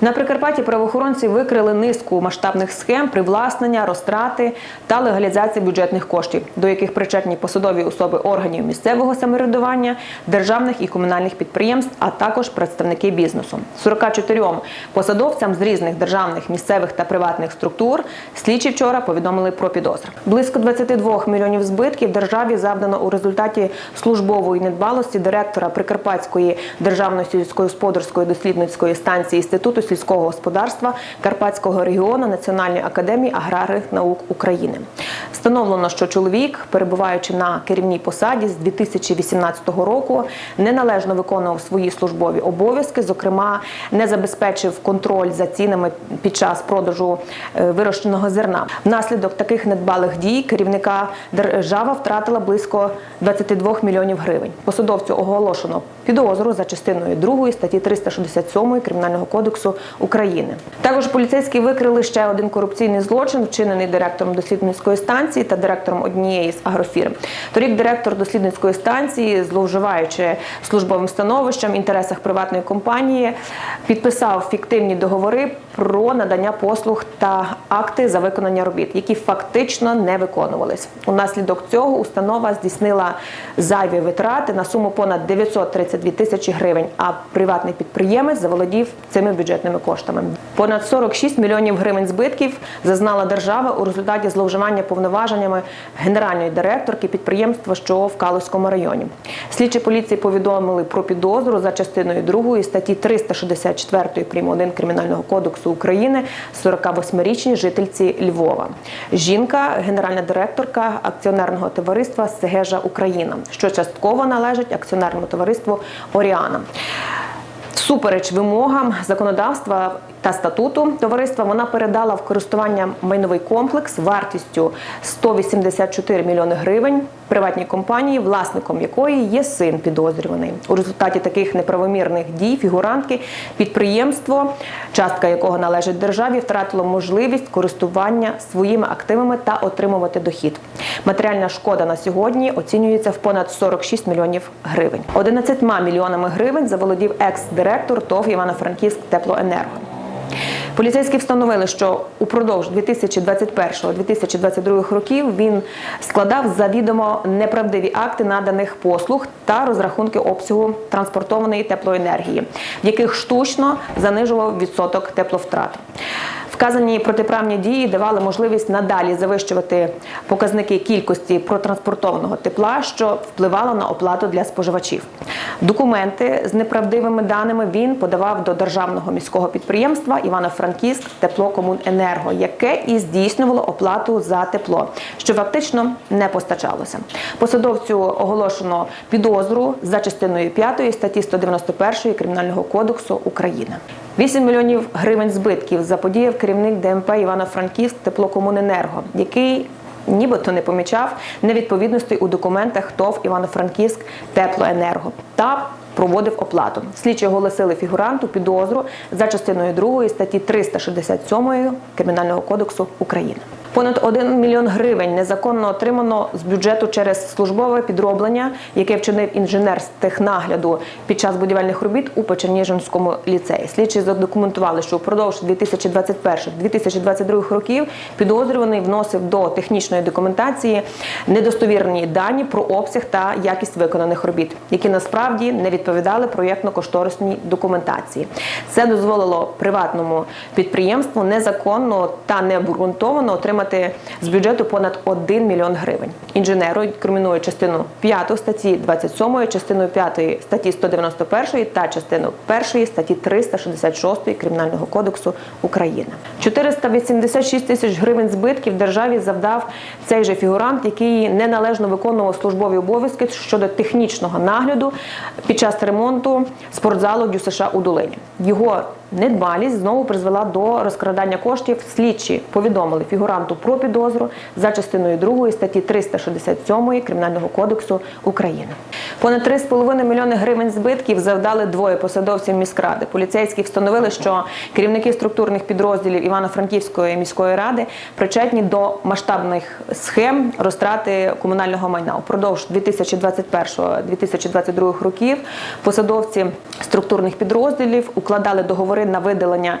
На Прикарпатті правоохоронці викрили низку масштабних схем привласнення, розтрати та легалізації бюджетних коштів, до яких причетні посадові особи органів місцевого самоврядування, державних і комунальних підприємств, а також представники бізнесу. 44 посадовцям з різних державних, місцевих та приватних структур слідчі вчора повідомили про підозри. Близько 22 мільйонів збитків державі завдано у результаті службової недбалості директора Прикарпатської державної сільськогосподарської дослідницької станції інституту сільського господарства Карпатського регіону Національної академії аграрних наук України. Встановлено, що чоловік, перебуваючи на керівній посаді з 2018 року, неналежно виконував свої службові обов'язки, зокрема, не забезпечив контроль за цінами під час продажу е, вирощеного зерна. Внаслідок таких недбалих дій керівника держава втратила близько 22 мільйонів гривень. Посадовцю оголошено підозру за частиною 2 статті 367 Кримінального кодексу України. Також поліцейські викрили ще один корупційний злочин, вчинений директором дослідницької станції та директором однієї з агрофірм. Торік директор дослідницької станції, зловживаючи службовим становищем в інтересах приватної компанії, підписав фіктивні договори про надання послуг та акти за виконання робіт, які фактично не виконувались. Унаслідок цього установа здійснила зайві витрати на суму понад 932 тисячі гривень. А приватний підприємець заволодів цими бюджетними коштами. Понад 46 мільйонів гривень збитків зазнала держава у результаті зловживання повноваженнями генеральної директорки підприємства, що в Калузькому районі. Слідчі поліції повідомили про підозру за частиною 2 статті 364 прим. 1 Кримінального кодексу України 48-річній жительці Львова. Жінка, генеральна директорка акціонерного товариства Сегежа Україна, що частково належить акціонерному товариству Оріана. Всупереч вимогам законодавства та статуту товариства вона передала в користування майновий комплекс вартістю 184 мільйони гривень приватній компанії, власником якої є син підозрюваний. У результаті таких неправомірних дій фігурантки підприємство, частка якого належить державі, втратило можливість користування своїми активами та отримувати дохід. Матеріальна шкода на сьогодні оцінюється в понад 46 мільйонів гривень. 11 мільйонами гривень заволодів екс-директор ТОВ Івано-Франківськ Теплоенерго. Поліцейські встановили, що упродовж 2021-2022 років він складав завідомо неправдиві акти наданих послуг та розрахунки обсягу транспортованої теплоенергії, в яких штучно занижував відсоток тепловтрат. Вказані протиправні дії давали можливість надалі завищувати показники кількості протранспортованого тепла, що впливало на оплату для споживачів. Документи з неправдивими даними він подавав до державного міського підприємства Івано-Франківськ теплокомуненерго, яке і здійснювало оплату за тепло, що фактично не постачалося. Посадовцю оголошено підозру за частиною 5 статті 191 Кримінального кодексу України. 8 мільйонів гривень збитків заподіяв керівник ДМП Івано-Франківськ теплокомуненерго, який нібито не помічав невідповідностей у документах ТОВ Івано-Франківськ теплоенерго та проводив оплату. Слідчі оголосили фігуранту підозру за частиною 2 статті 367 Кримінального кодексу України. Понад 1 мільйон гривень незаконно отримано з бюджету через службове підроблення, яке вчинив інженер з технагляду під час будівельних робіт у Печерніжинському ліцеї. Слідчі задокументували, що впродовж 2021-2022 років підозрюваний вносив до технічної документації недостовірні дані про обсяг та якість виконаних робіт, які насправді не відповідали проєктно-кошторисній документації. Це дозволило приватному підприємству незаконно та необґрунтовано отримати з бюджету понад 1 мільйон гривень. Інженеру інкримінує частину 5 статті 27, частину 5 статті 191 та частину 1 статті 366 Кримінального кодексу України. 486 тисяч гривень збитків державі завдав цей же фігурант, який неналежно виконував службові обов'язки щодо технічного нагляду під час ремонту спортзалу ДЮСШ у Долині. Його недбалість знову призвела до розкрадання коштів. Слідчі повідомили фігуранту про підозру за частиною 2 статті 367 Кримінального кодексу України. Понад 3,5 мільйони гривень збитків завдали двоє посадовців міськради. Поліцейські встановили, що керівники структурних підрозділів Івано-Франківської міської ради причетні до масштабних схем розтрати комунального майна. Упродовж 2021-2022 років посадовці структурних підрозділів укладали договори на видалення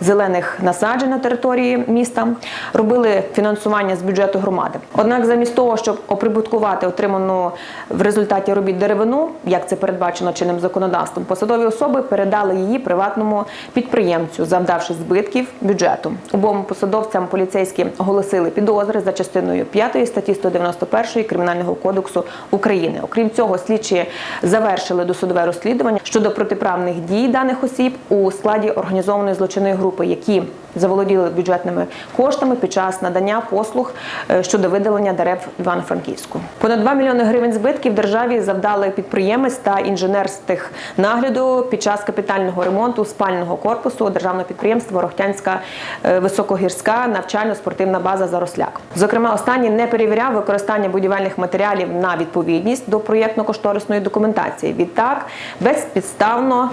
зелених насаджень на території міста, робили фінансування з бюджету громади. Однак, замість того, щоб оприбуткувати отриману в результаті робіт деревину, як це передбачено чинним законодавством, посадові особи передали її приватному підприємцю, завдавши збитків бюджету. Обом посадовцям поліцейські оголосили підозри за частиною 5 статті 191 Кримінального кодексу України. Окрім цього, слідчі завершили досудове розслідування щодо протиправних дій даних осіб у складі організованої злочинної групи, які заволоділи бюджетними коштами під час надання послуг е, щодо видалення дерев Івано-Франківську. Понад 2 мільйони гривень збитків державі завдали підприємець та інженер з технагляду під час капітального ремонту спального корпусу державного підприємства Рохтянська е, високогірська навчально-спортивна база Заросляк. Зокрема, останній не перевіряв використання будівельних матеріалів на відповідність до проєктно-кошторисної документації. Відтак безпідставно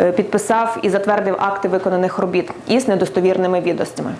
е, підписав і затвердив акти виконаних робіт із недостовірними відомостями.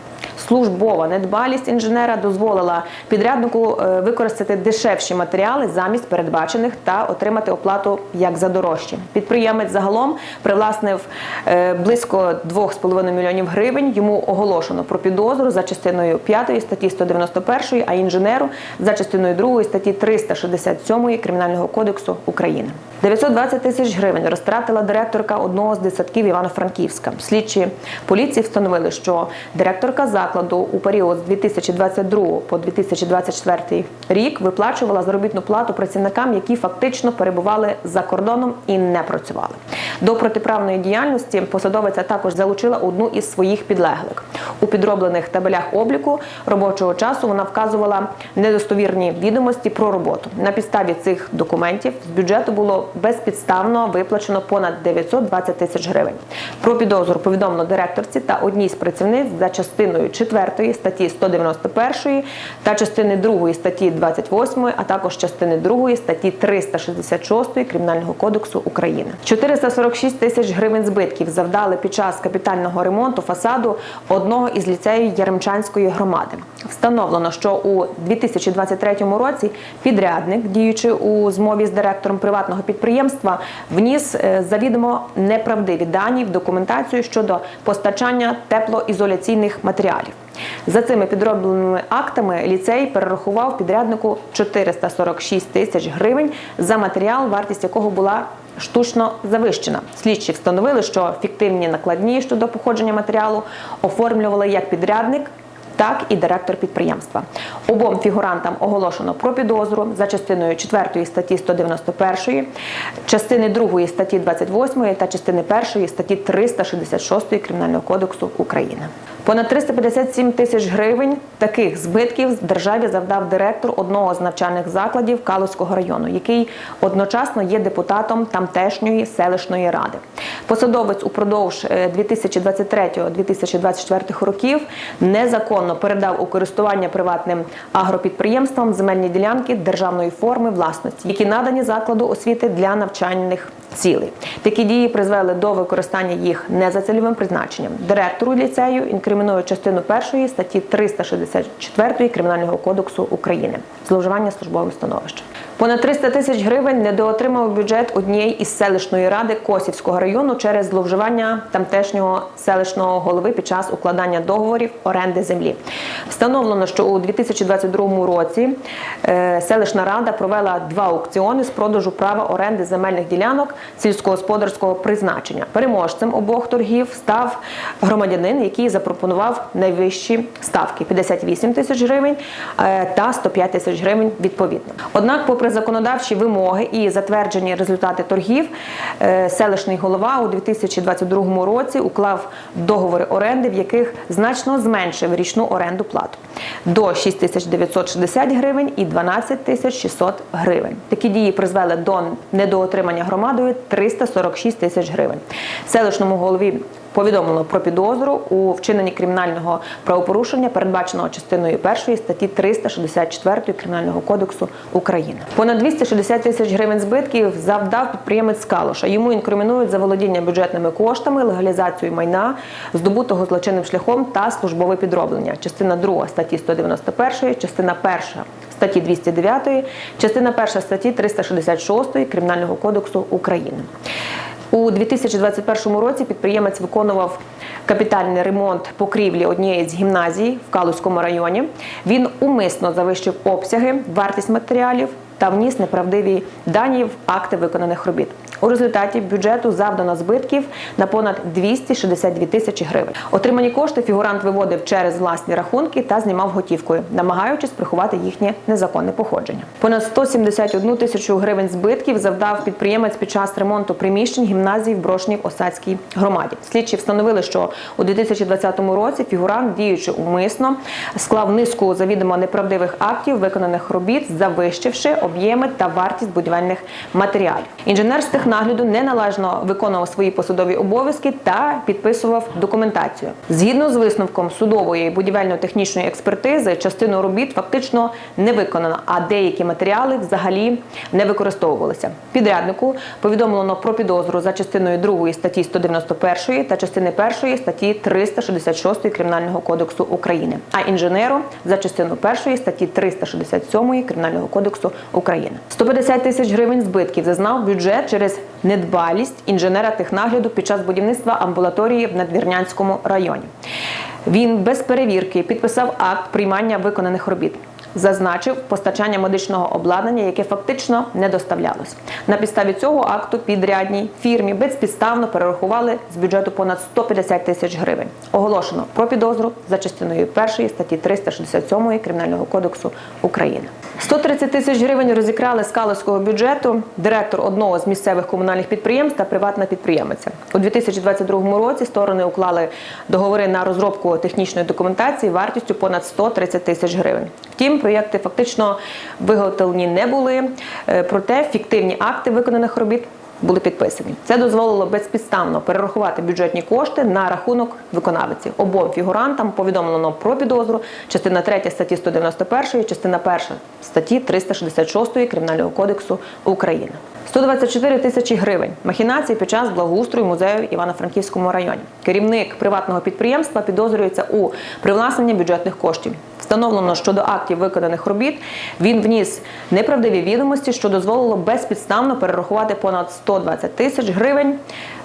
Службова недбалість інженера дозволила підряднику е, використати дешевші матеріали замість передбачених та отримати оплату як за дорожчі. Підприємець загалом привласнив е, близько 2,5 мільйонів гривень. Йому оголошено про підозру за частиною 5 статті 191, а інженеру за частиною 2 статті 367 Кримінального кодексу України. 920 тисяч гривень розтратила директорка одного з дитсадків Івано-Франківська. Слідчі поліції встановили, що директорка закладу у період з 2022 по 2024 рік виплачувала заробітну плату працівникам, які фактично перебували за кордоном і не працювали. До протиправної діяльності посадовиця також залучила одну із своїх підлеглих. У підроблених табелях обліку робочого часу вона вказувала недостовірні відомості про роботу. На підставі цих документів з бюджету було безпідставно виплачено понад 920 тисяч гривень. Про підозру повідомлено директорці та одній з працівниць за частиною 4 статті 191 та частини 2 статті 28, а також частини 2 статті 366 Кримінального кодексу України. 446 тисяч гривень збитків завдали під час капітального ремонту фасаду одного із ліцеїв Яремчанської громади. Встановлено, що у 2023 році підрядник, діючи у змові з директором приватного підприємства, вніс е, завідомо неправдиві дані в документацію щодо постачання теплоізоляційних матеріалів. За цими підробленими актами ліцей перерахував підряднику 446 тисяч гривень за матеріал, вартість якого була штучно завищена. Слідчі встановили, що фіктивні накладні щодо походження матеріалу оформлювали як підрядник. Так і директор підприємства. Обом фігурантам оголошено про підозру за частиною 4 статті 191, частини 2 статті 28 та частини 1 статті 366 Кримінального кодексу України. Понад 357 тисяч гривень таких збитків державі завдав директор одного з навчальних закладів Калузького району, який одночасно є депутатом тамтешньої селищної ради. Посадовець упродовж 2023-2024 років незаконно передав у користування приватним агропідприємствам земельні ділянки державної форми власності, які надані закладу освіти для навчальних цілей. Такі дії призвели до використання їх не за цільовим призначенням. Директору ліцею інкримінує частину першої статті 364 Кримінального кодексу України зловживання службовим становищем. Понад 300 тисяч гривень недоотримав бюджет однієї із селищної ради Косівського району через зловживання тамтешнього селищного голови під час укладання договорів оренди землі. Встановлено, що у 2022 році е, селищна рада провела два аукціони з продажу права оренди земельних ділянок сільськогосподарського призначення. Переможцем обох торгів став громадянин, який запропонував найвищі ставки 58 тисяч гривень е, та 105 тисяч гривень відповідно. Однак, попри законодавчі вимоги і затверджені результати торгів, е, селищний голова у 2022 році уклав договори оренди, в яких значно зменшив річну оренду плату до 6960 гривень і 12 600 гривень. Такі дії призвели до недоотримання громадою 346 тисяч гривень. Селищному голові повідомлено про підозру у вчиненні кримінального правопорушення, передбаченого частиною 1 статті 364 Кримінального кодексу України. Понад 260 тисяч гривень збитків завдав підприємець Калоша. Йому інкримінують за володіння бюджетними коштами, легалізацію майна, здобутого злочинним шляхом та службове підроблення. Частина 2 статті 191, частина 1 статті 209, частина 1 статті 366 Кримінального кодексу України. У 2021 році підприємець виконував капітальний ремонт покрівлі однієї з гімназій в Калузькому районі. Він умисно завищив обсяги, вартість матеріалів та вніс неправдиві дані в акти виконаних робіт. У результаті бюджету завдано збитків на понад 262 тисячі гривень. Отримані кошти фігурант виводив через власні рахунки та знімав готівкою, намагаючись приховати їхнє незаконне походження. Понад 171 тисячу гривень збитків завдав підприємець під час ремонту приміщень гімназії в Брошній Осадській громаді. Слідчі встановили, що у 2020 році фігурант, діючи умисно, склав низку завідомо неправдивих актів виконаних робіт, завищивши об'єми та вартість будівельних матеріалів. Інженер з технагляду неналежно виконував свої посадові обов'язки та підписував документацію. Згідно з висновком судової будівельно-технічної експертизи, частину робіт фактично не виконано, а деякі матеріали взагалі не використовувалися. Підряднику повідомлено про підозру за частиною 2 статті 191 та частини 1 статті 366 Кримінального кодексу України, а інженеру за частину 1 статті 367 Кримінального кодексу України. 150 тисяч гривень збитків зазнав бюджет через недбалість інженера технагляду під час будівництва амбулаторії в Надвірнянському районі. Він без перевірки підписав акт приймання виконаних робіт. Зазначив постачання медичного обладнання, яке фактично не доставлялось. На підставі цього акту підрядній фірмі безпідставно перерахували з бюджету понад 150 тисяч гривень. Оголошено про підозру за частиною 1 статті 367 Кримінального кодексу України. 130 тисяч гривень розікрали з калузького бюджету директор одного з місцевих комунальних підприємств та приватна підприємиця. У 2022 році сторони уклали договори на розробку технічної документації вартістю понад 130 тисяч гривень. Втім, проєкти фактично виготовлені не були, е, проте фіктивні акти виконаних робіт були підписані. Це дозволило безпідставно перерахувати бюджетні кошти на рахунок виконавиці. Обом фігурантам повідомлено про підозру. Частина 3 статті 191, частина 1 статті 366 Кримінального кодексу України. 124 тисячі гривень махінації під час благоустрою музею Івано-Франківському районі. Керівник приватного підприємства підозрюється у привласненні бюджетних коштів. Встановлено, щодо актів виконаних робіт. Він вніс неправдиві відомості, що дозволило безпідставно перерахувати понад 120 тисяч гривень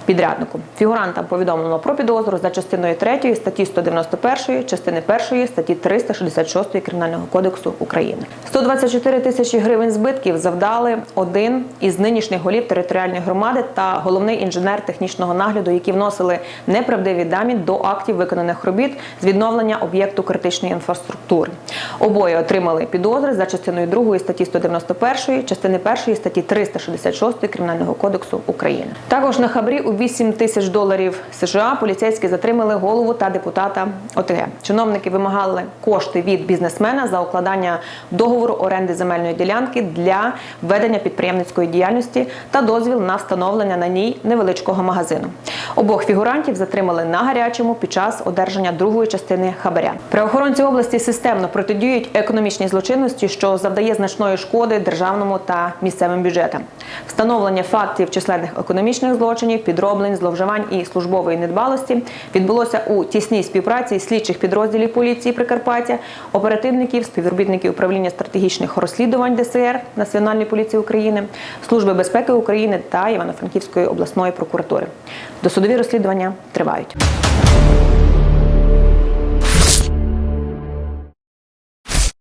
підряднику. Фігурантам повідомлено про підозру за частиною 3 статті 191, частини 1 статті 366 Кримінального кодексу України. 124 тисячі гривень збитків завдали один із нинішніх голів територіальної громади та головний інженер технічного нагляду, які вносили неправдиві дані до актів виконаних робіт з відновлення об'єкту критичної інфраструктури. Обоє отримали підозри за частиною 2 статті 191, частини 1 статті 366 Кримінального кодексу України. Також на хабрі у 8 тисяч доларів США поліцейські затримали голову та депутата ОТГ. Чиновники вимагали кошти від бізнесмена за укладання договору оренди земельної ділянки для ведення підприємницької діяльності та дозвіл на встановлення на ній невеличкого магазину. Обох фігурантів затримали на гарячому під час одержання другої частини хабаря. Правоохоронці області системно протидіють економічній злочинності, що завдає значної шкоди державному та місцевим бюджетам. Встановлення фактів численних економічних злочинів, підроблень, зловживань і службової недбалості відбулося у тісній співпраці слідчих підрозділів поліції Прикарпаття, оперативників, співробітників управління стратегічних розслідувань ДСР Національної поліції України, Служби безпеки України та Івано-Франківської обласної прокуратури. Досудові розслідування тривають.